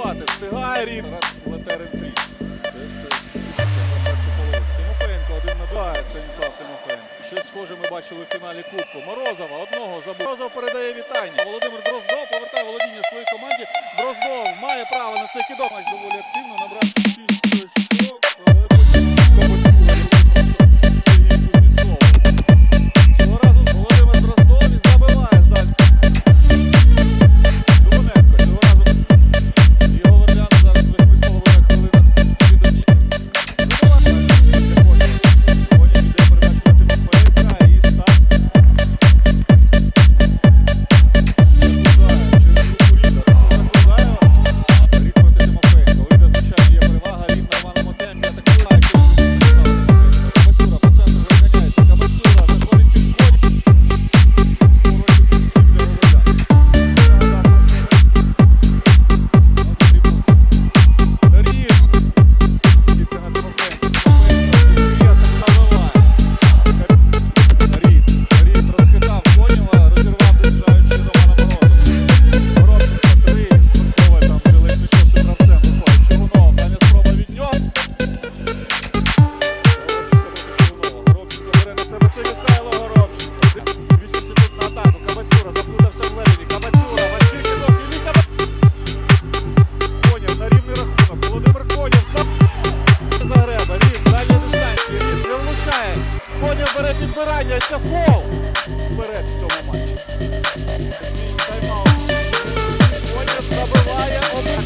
Забивати встигає рід. Летерець рід. Це все. Тимофенко один набиває Станіслав Тимофенко. Щось схоже ми бачили в фіналі Кубку. Морозова одного забив. Морозов передає вітання. Володимир Дроздов повертає володіння своїй команді. Дроздов має право на цей кидок. Доволі активно набрав. гол вперед в цьому матчі. Тайм-аут. Сьогодні забиває одна.